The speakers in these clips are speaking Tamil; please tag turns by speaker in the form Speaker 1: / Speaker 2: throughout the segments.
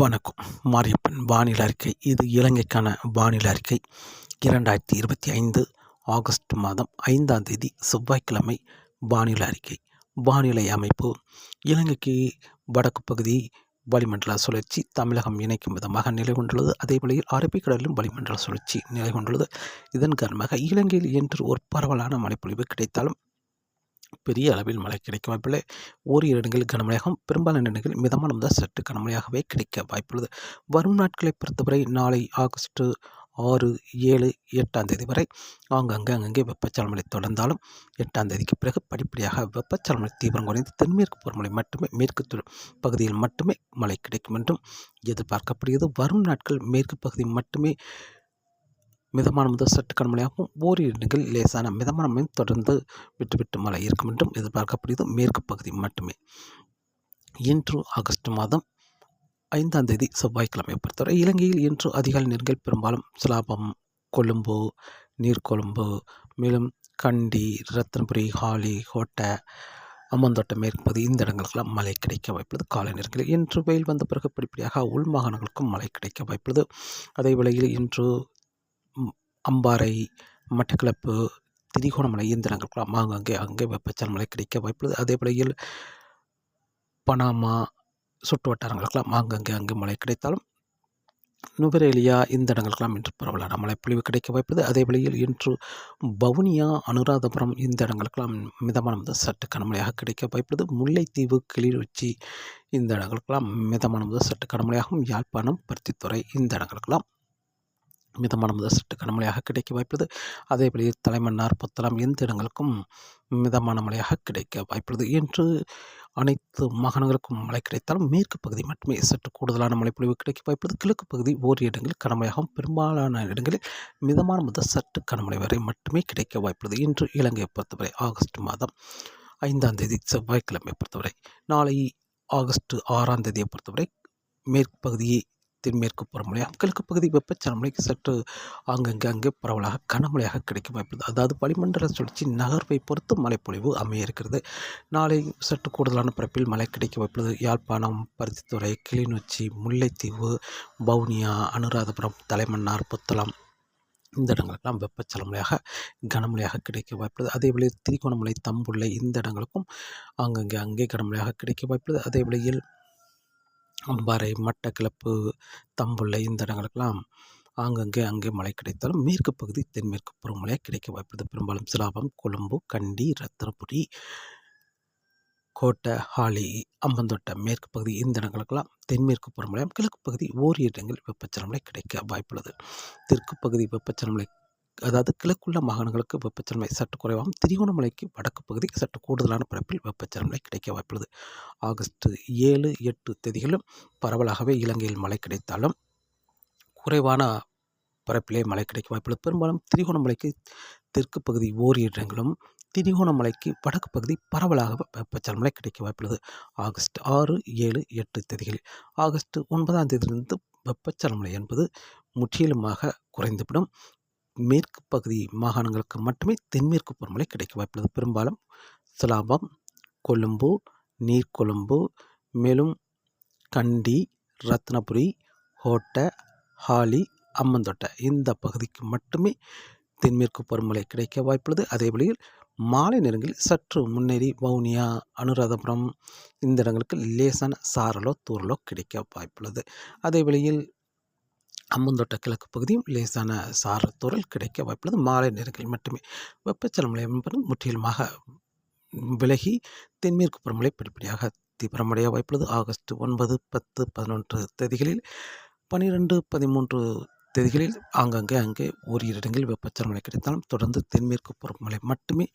Speaker 1: வணக்கம். மாரியப்பன் வானிலை அறிக்கை. இது இலங்கைக்கான வானிலை அறிக்கை. இரண்டாயிரத்தி இருபத்தி ஐந்து ஆகஸ்ட் மாதம் ஐந்தாம் தேதி செவ்வாய்க்கிழமை வானிலை அறிக்கை. வானிலை அமைப்பு. இலங்கைக்கு வடக்கு பகுதி வளிமண்டல சுழற்சி தமிழகம் இணைக்கும் விதமாக நிலை கொண்டுள்ளது அதே வழியில் அரபிக்கடலிலும் வளிமண்டல சுழற்சி நிலை கொண்டுள்ளது இதன் காரணமாக இலங்கையில் இன்று ஒரு பரவலான மழைப்பொழிவு கிடைத்தாலும் பெரிய அளவில் மழை கிடைக்கும் வாய்ப்பில்லை. ஓரிரு இடங்களில் கனமழையாகவும் பெரும்பாலான இடங்களில் மிதமான முதல் சற்று கனமழையாகவே கிடைக்க வாய்ப்புள்ளது. வரும் நாட்களை பொறுத்தவரை நாளை ஆகஸ்ட் ஆறு ஏழு எட்டாம் தேதி வரை ஆங்காங்கே அங்கங்கே வெப்பச்சலமலை தொடர்ந்தாலும் எட்டாம் தேதிக்கு பிறகு படிப்படியாக வெப்பச்சலமலை தீவிரம் குறைந்து தென்மேற்கு பருவமழை மட்டுமே மேற்கு பகுதியில் மட்டுமே மழை கிடைக்கும் என்றும் எதிர்பார்க்கப்படுகிறது. வரும் நாட்கள் மேற்கு பகுதி மட்டுமே மிதமான முதல் சற்று கனமழையாகவும் ஓரிரு இடங்களில் லேசான மிதமான மழை தொடர்ந்து விட்டு விட்டு மழை இருக்கும் என்றும் எதிர்பார்க்கப்படுகிறது. மேற்கு பகுதி மட்டுமே. இன்று ஆகஸ்ட் மாதம் ஐந்தாம் தேதி செவ்வாய்க்கிழமை பொறுத்தவரை இலங்கையில் இன்று அதிகாலை நேரங்கள் பெரும்பாலும் சிலாபம். கொழும்பு நீர்கொழும்பு மேலும் கண்டி ரத்னபுரி ஹாலி கோட்டை அம்மந்தோட்டம் மேற்கு இந்த இடங்களுக்கெல்லாம் மழை கிடைக்க வாய்ப்புள்ளது. காலை நேரங்களில் இன்று வெயில் வந்த பிறகு படிப்படியாக உள் மாகாணங்களுக்கும் மழை கிடைக்க வாய்ப்புள்ளது. அதே வேளையில் இன்று அம்பாறை மட்டக்களப்பு திரிகோணமலை இந்த இடங்களுக்கெல்லாம் ஆங்காங்கே அங்கே வெப்பச்சலன மழை கிடைக்க வாய்ப்புள்ளது. அதே வேளையில் பனாமா சுற்று வட்டாரங்களுக்கெல்லாம் ஆங்காங்கே அங்கே மழை கிடைத்தாலும் நுவரேலியா இந்த இடங்களுக்கெல்லாம் இன்று பரவலான மழை பொழிவு கிடைக்க வாய்ப்பது அதே வழியில் இன்று வவுனியா அனுராதபுரம் இந்த இடங்களுக்கெல்லாம் மிதமான முதல் சற்று கனமழையாக கிடைக்க வாய்ப்புள்ளது. முல்லைத்தீவு கிளிநொச்சி இந்த இடங்களுக்கெல்லாம் மிதமான முதல் சற்று கனமழையாகவும் யாழ்ப்பாணம் பருத்தித்துறை இந்த இடங்களுக்கெல்லாம் மிதமான முதல் சற்று கனமழையாக கிடைக்க வாய்ப்புள்ளது. அதே தலைமன்னார் புத்தளம் எந்த இடங்களுக்கும் மிதமான மழையாக கிடைக்க வாய்ப்புள்ளது என்று அனைத்து மாகாணங்களுக்கும் மழை கிடைத்தாலும் மேற்கு பகுதி மட்டுமே சற்று கூடுதலான மழைப்பொழிவு கிடைக்க வாய்ப்புள்ளது. கிழக்கு பகுதி ஓரிரு இடங்களில் கனமழையாகவும் பெரும்பாலான இடங்களில் மிதமான முதல் சற்று கனமழை வரை மட்டுமே கிடைக்க வாய்ப்புள்ளது இன்று இலங்கையை பொறுத்தவரை ஆகஸ்ட் மாதம் ஐந்தாம் தேதி செவ்வாய்க்கிழமை பொறுத்தவரை நாளை ஆகஸ்ட் ஆறாம் தேதியை பொறுத்தவரை மேற்கு பகுதியை தென்மேற்கு பருவமழையாகவும் கிழக்கு பகுதி வெப்பச்சலமழைக்கு சற்று ஆங்கங்கே அங்கே பரவலாக கனமழையாக கிடைக்க வாய்ப்பு அதாவது வளிமண்டல சுழற்சி நகர்வை பொறுத்து மழைப்பொழிவு அமைய இருக்கிறது நாளை சற்று கூடுதலான பரப்பில் மழை கிடைக்க வாய்ப்புள்ளது. யாழ்ப்பாணம் பருத்தித்துறை கிளிநொச்சி முல்லைத்தீவு வவுனியா அனுராதபுரம் தலைமன்னார் புத்தளம் இந்த இடங்களுக்கெல்லாம் வெப்பச்சலமழையாக கனமழையாக கிடைக்க வாய்ப்புள்ளது. அதே திரிகோணமலை தம்புள்ளை இந்த இடங்களுக்கும் ஆங்கங்கே அங்கே கனமழையாக கிடைக்க வாய்ப்புள்ளது. அதே பாறை அம்பாறை தம்புள்ளை இந்த இடங்களுக்கெல்லாம் ஆங்கங்கே அங்கே மழை கிடைத்தாலும் மேற்கு பகுதி தென்மேற்கு பருவமழை கிடைக்க வாய்ப்புள்ளது பெரும்பாலும் சிலாபம் கொழும்பு கண்டி ரத்தனபுரி கோட்டை ஹாலி அம்பந்தோட்டை மேற்கு பகுதி இந்த இடங்களுக்கெல்லாம் தென்மேற்கு பருவமழையும் கிழக்கு பகுதி ஓரிரு இடங்களில் வெப்பச்சலமலை கிடைக்க வாய்ப்புள்ளது. தெற்கு பகுதி வெப்பச்சலமலை அதாவது கிழக்குள்ள மாகாணங்களுக்கு வெப்பச்சலமை சற்று குறைவாகவும் திருகோணமலைக்கு வடக்கு பகுதி சற்று கூடுதலான பரப்பில் வெப்பச்சலமை கிடைக்க வாய்ப்புள்ளது. ஆகஸ்ட் ஏழு எட்டு தேதிகளும் பரவலாகவே இலங்கையில் மழை கிடைத்தாலும் குறைவான பரப்பிலே மழை கிடைக்க வாய்ப்புள்ளது. பெரும்பாலும் திரிகோணமலைக்கு தெற்கு பகுதி ஓரிரு இடங்களும் திரிகோணமலைக்கு வடக்கு பகுதி பரவலாக வெப்பச்சலமலை கிடைக்க வாய்ப்புள்ளது. ஆகஸ்ட் ஆறு ஏழு எட்டு தேதிகளில் ஆகஸ்ட் ஒன்பதாம் தேதியிலிருந்து வெப்பச்சலமலை என்பது முற்றிலுமாக குறைந்துவிடும். மேற்கு பகுதி மாகாணங்களுக்கு மட்டுமே தென்மேற்கு பருவமழை கிடைக்க வாய்ப்புள்ளது. பெரும்பாலும் சிலாபம் கொழும்பு நீர்கொழும்பு மேலும் கண்டி ரத்னபுரி கோட்டை ஹாலி அம்மந்தோட்டை இந்த பகுதிக்கு மட்டுமே தென்மேற்கு பருவமழை கிடைக்க வாய்ப்புள்ளது. அதே வழியில் மாலை நேரங்களில் சற்று முன்னேறி வவுனியா அனுராதபுரம் இந்த இடங்களுக்கு லேசான சாரலோ தூரலோ கிடைக்க வாய்ப்புள்ளது. அதே வழியில் அம்மந்தோட்ட கிழக்கு பகுதியும் லேசான சாரல் கிடைக்க வாய்ப்புள்ளது. மாலை நேரங்களில் மட்டுமே வெப்பச்சலமலை என்பது முற்றிலுமாக விலகி தென்மேற்கு பருவமழை படிப்படியாக தீவிரமடைய வாய்ப்புள்ளது. ஆகஸ்ட் ஒன்பது பத்து பதினொன்று தேதிகளில் பன்னிரெண்டு பதிமூன்று தேதிகளில் ஆங்காங்கே அங்கே ஓரிரு இடங்களில் வெப்பச்சலமலை கிடைத்தாலும் தொடர்ந்து தென்மேற்கு பருவமழை மட்டுமே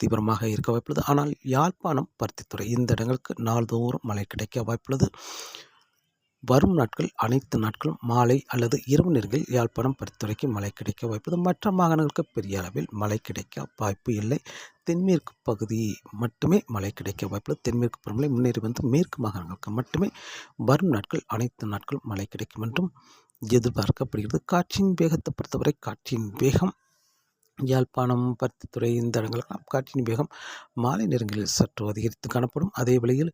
Speaker 1: தீவிரமாக இருக்க வாய்ப்புள்ளது. ஆனால் யாழ்ப்பாணம் பருத்தித்துறை இந்த இடங்களுக்கு நாள்தோறும் மழை கிடைக்க வாய்ப்புள்ளது. வரும் நாட்கள் அனைத்து நாட்களும் மாலை அல்லது இரவு நேரங்களில் யாழ்ப்பாணம் பருத்தித்துறைக்கு மழை கிடைக்க வாய்ப்பு மற்ற மாகாணங்களுக்கு பெரிய அளவில் மழை கிடைக்க வாய்ப்பு இல்லை. தென்மேற்கு பகுதி மட்டுமே மழை கிடைக்க வாய்ப்பு தென்மேற்கு பருவமழை முன்னேறி வந்து மேற்கு மாகாணங்களுக்கு மட்டுமே வரும் நாட்கள் அனைத்து நாட்களும் மழை கிடைக்கும் என்றும் எதிர்பார்க்கப்படுகிறது. காற்றின் வேகத்தை பொறுத்தவரை காற்றின் வேகம் யாழ்ப்பாணம் பருத்தித்துறை இந்த இடங்களுக்கெல்லாம் காற்றின் வேகம் மாலை நேரங்களில் சற்று அதிகரித்து காணப்படும். அதே வேளையில்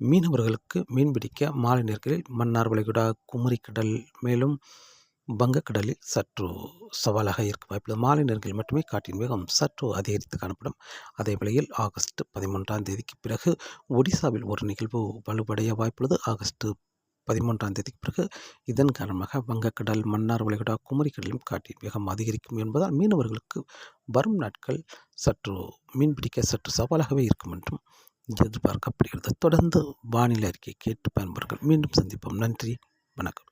Speaker 1: மீனவர்களுக்கு மீன்பிடிக்க மாலை நேர்களில் மன்னார் வளைகுடா குமரிக்கடல் மேலும் வங்கக்கடலில் சற்று சவாலாக இருக்க வாய்ப்புள்ளது. மாலை நேரங்களில் மட்டுமே காற்றின் வேகம் சற்று அதிகரித்து காணப்படும். அதே வேளையில் ஆகஸ்ட் பதிமூன்றாம் தேதிக்கு பிறகு ஒடிசாவில் ஒரு நிகழ்வு வலுவடைய வாய்ப்புள்ளது. ஆகஸ்ட் பதிமூன்றாம் தேதிக்கு பிறகு இதன் காரணமாக வங்கக்கடல் மன்னார் வளைகுடா குமரிக்கடலிலும் காற்றின் வேகம் அதிகரிக்கும் என்பதால் மீனவர்களுக்கு வரும் நாட்கள் சற்று மீன்பிடிக்க சற்று சவாலாகவே இருக்கும் என்றும் எதிர்பார்க்கப்படுகிறது தொடர்ந்து வானிலை அறிக்கை கேட்டு பயன்பெறுங்கள். மீண்டும் சந்திப்போம். நன்றி. வணக்கம்.